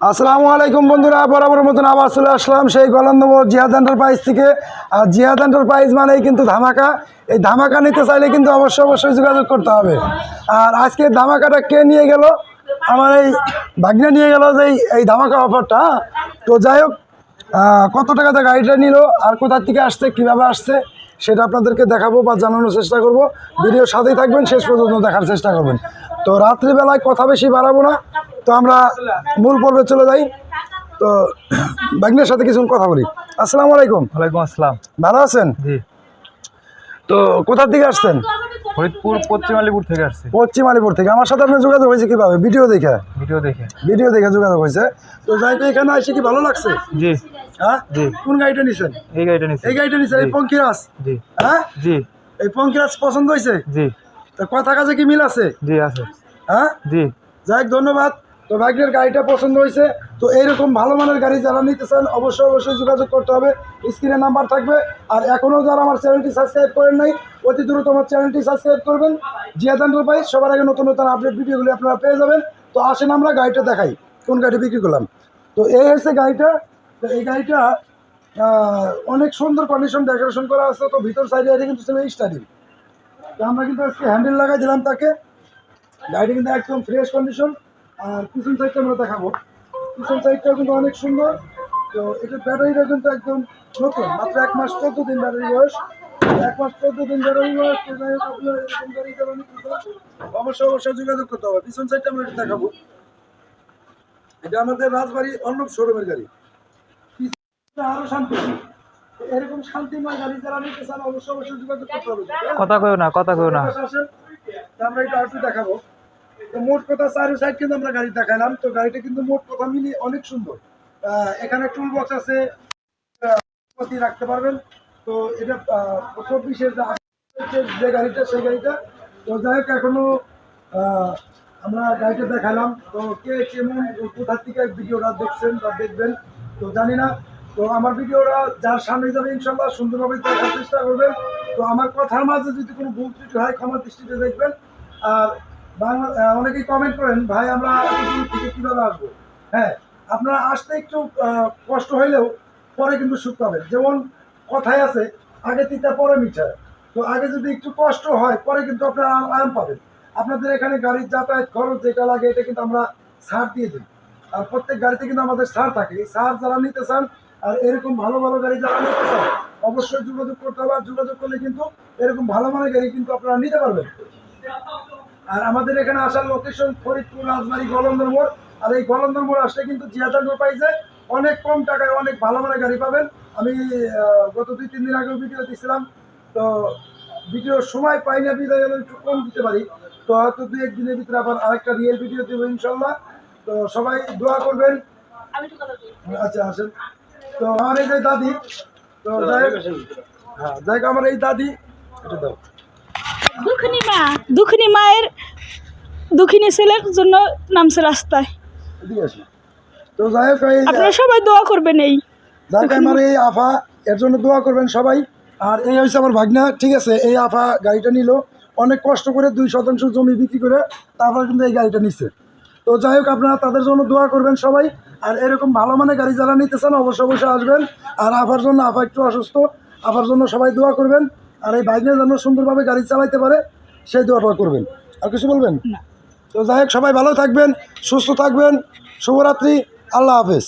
আসসালামু আলাইকুম বন্ধুরা বরাবর মতন আবার চলে আসলাম সেই গলন্দমোর জিহাদ এন্টারপ্রাইজ থেকে। আর জিহাদ এন্টারপ্রাইজ মানেই কিন্তু ধামাকা। এই ধামাকা নিতে চাইলে কিন্তু অবশ্যই অবশ্যই যোগাযোগ করতে হবে। আর আজকে ধামাকাটা কে নিয়ে গেল? আমার এই ভাগ্নে নিয়ে গেল যে এই- ধামাকা অফারটা হ্যাঁ? তো যাই হোক কত টাকাতে গাড়িটা নিল, আর কোথা থেকে আসছে, কীভাবে আসছে, সেটা আপনাদেরকে দেখাবো বা জানানোর চেষ্টা করব। ভিডিও সাথেই থাকবেন, শেষ পর্যন্ত দেখার চেষ্টা করবেন। তো রাত্রিবেলায় কথা বেশি বাড়াবো না। তো আমরা মূল পর্বে চলে যাই। তো বাগনের সাথে কিছু কথা বলি। আসসালামু আলাইকুম। ওয়ালাইকুম আসসালাম। ভালো আছেন? জি। তো কোথা থেকে আসছেন? ফরিদপুর পশ্চিম আলিপুর থেকে আসছি। পশ্চিম আলিপুর থেকে। আমার সাথে আপনার যোগাযোগ হয়েছে কীভাবে? ভিডিও দেখে? ভিডিও দেখে। ভিডিও দেখে যোগাযোগ হয়েছে। তো যাই তো এখানে এসে কি ভালো লাগছে? জি। হ্যাঁ? জি। কোন গাড়িটা নিছেন? এই গাড়িটা নিচ্ছি এই গাড়িটা নিছেন এই। পঙ্কিরাজ? জি। হ্যাঁ? জি। এই পঙ্কিরাজ পছন্দ হয়েছে? জি। তো কথা কাজে কি মিল আছে? জি আছে। হ্যাঁ? জি। যাই ধন্যবাদ। তো বাইকের গাড়িটা পছন্দ হয়েছে, তো এইরকম ভালো মানের গাড়ি যারা নিতে চান, অবশ্যই অবশ্যই যোগাযোগ করতে হবে। স্ক্রিনে নাম্বার থাকবে। আর এখনও যারা আমার চ্যানেলটি সাবস্ক্রাইব করেন নাই, অতি দ্রুত আমার চ্যানেলটি সাবস্ক্রাইব করবেন। জিয়াদ এন্টারপ্রাইজ সবার আগে নতুন নতুন আপডেট ভিডিওগুলি আপনারা পেয়ে যাবেন। তো আসেন আমরা গাড়িটা দেখাই, কোন গাড়ি বিক্রি করলাম। তো এই হচ্ছে গাড়িটা। তো এই গাড়িটা অনেক সুন্দর কন্ডিশন ডেকোরেশন করা আছে, তো ভিতর সাইডে এটা কিন্তু ছিল স্টাডি তো আমরা কিন্তু আজকে হ্যান্ডেল লাগাই দিলাম তাকে। গাড়িটা কিন্তু একদম ফ্রেশ কন্ডিশন আর পিছন সাইডটা আমরা দেখাবো। পিছন সাইডটাও কিন্তু অনেক সুন্দর। তো এটা ব্যাটারিটা কিন্তু একদম নতুন মাত্র এক মাস চোদ্দ দিন ব্যাটারি বয়স। এক মাস চোদ্দ দিন ব্যাটারি বয়স আপনার এরকম গাড়ি অবশ্যই অবশ্যই যোগাযোগ করতে হবে। পিছন সাইডটা আমরা একটু দেখাবো। এটা আমাদের রাজবাড়ি অর্ণব শোরুমের গাড়ি। আরও শান্তি এরকম শান্তিময় গাড়ি যারা নিতে চান অবশ্যই অবশ্যই যোগাযোগ করতে হবে। কথা কইও না কথা কইও না। আমরা এটা একটু দেখাবো। তো মোট কথা সাইড কিন্তু আমরা গাড়ি তো গাড়িটা কিন্তু মোট কথা অনেক সুন্দর। এখানে টুল বক্স আছে রাখতে পারবেন। তো এটা চব্বিশের যে গাড়িটা, সেই গাড়িটা। তো যাই হোক, এখনও আমরা গাড়িটা দেখালাম। তো কে কেমন কোথা থেকে ভিডিওটা দেখছেন বা দেখবেন, তো জানি না। তো আমার ভিডিওটা যার সামনে যাবে, ইনশাল্লাহ সুন্দরভাবে দেখার চেষ্টা করবেন। তো আমার কথার মাঝে যদি কোনো ভুল ত্রুটি হয়, ক্ষমা দৃষ্টিতে দেখবেন। আর বাংলা অনেকেই কমেন্ট করেন, ভাই, আমরা থেকে আসব? হ্যাঁ আপনারা আসতে একটু কষ্ট হইলেও পরে কিন্তু সুখ পাবেন। যেমন কথায় আছে, আগে তিতা, পরে মিঠা। তো আগে যদি একটু কষ্ট হয়, পরে কিন্তু আপনারা আরাম- পাবেন। আপনাদের এখানে গাড়ির যাতায়াত খরচ যেটা লাগে, এটা কিন্তু আমরা ছাড় দিয়ে দিই। আর প্রত্যেক গাড়িতে কিন্তু আমাদের ছাড় থাকে। ছাড় যারা নিতে চান, আর এরকম ভালো ভালো গাড়ি যারা নিতে চান, অবশ্যই যোগাযোগ করতে হবে। আর যোগাযোগ করলে কিন্তু এরকম ভালো মানের গাড়ি কিন্তু আপনারা নিতে পারবেন। আর আমাদের এখানে আসার লোকেশন ফরিদপুর রাজবাড়ি গলন্দর মোড়। আর এই গলন্দর মোড় আসলে কিন্তু জিয়াদার পাইছে অনেক কম টাকায় অনেক ভালো মানের গাড়ি পাবেন। আমি গত দুই তিন দিন আগেও ভিডিও দিয়েছিলাম তো ভিডিওর সময় পাই না বিদায় একটু কম দিতে পারি। তো হয়তো দু একদিনের ভিতরে আবার আরেকটা রিয়েল ভিডিও দেবো ইনশাল্লাহ। তো সবাই দোয়া করবেন। আচ্ছা আসেন। তো আমার এই যে দাদি তো যাই হোক। হ্যাঁ যাই হোক আমার এই দাদি। এটা দাও। দুঃখিনী মা দুঃখিনী মায়ের দুঃখিনী ছেলের জন্য নামছে রাস্তায়। তো যাই হোক আপনারা সবাই দোয়া করবেন এই যাক আমার এই আফা এর জন্য দোয়া করবেন সবাই। আর এই হচ্ছে আমার ভাগনা ঠিক আছে? এই আফা গাড়িটা নিল। অনেক কষ্ট করে দুই শতাংশ জমি বিক্রি করে তারপর কিন্তু এই গাড়িটা নিচ্ছে তো যাই হোক আপনারা তাদের জন্য দোয়া করবেন সবাই। আর এরকম ভালো মানের গাড়ি যারা নিতে চান অবশ্যই অবশ্যই আসবেন। আর আফার জন্য আফা একটু অসুস্থ আফার জন্য সবাই দোয়া করবেন। আর এই বাইকের যেন সুন্দরভাবে গাড়ি চালাইতে পারে সেই দোয়াটা করবেন। আর কিছু বলবেন? তো যাই হোক সবাই ভালো থাকবেন সুস্থ থাকবেন। শুভরাত্রি আল্লাহ হাফেজ।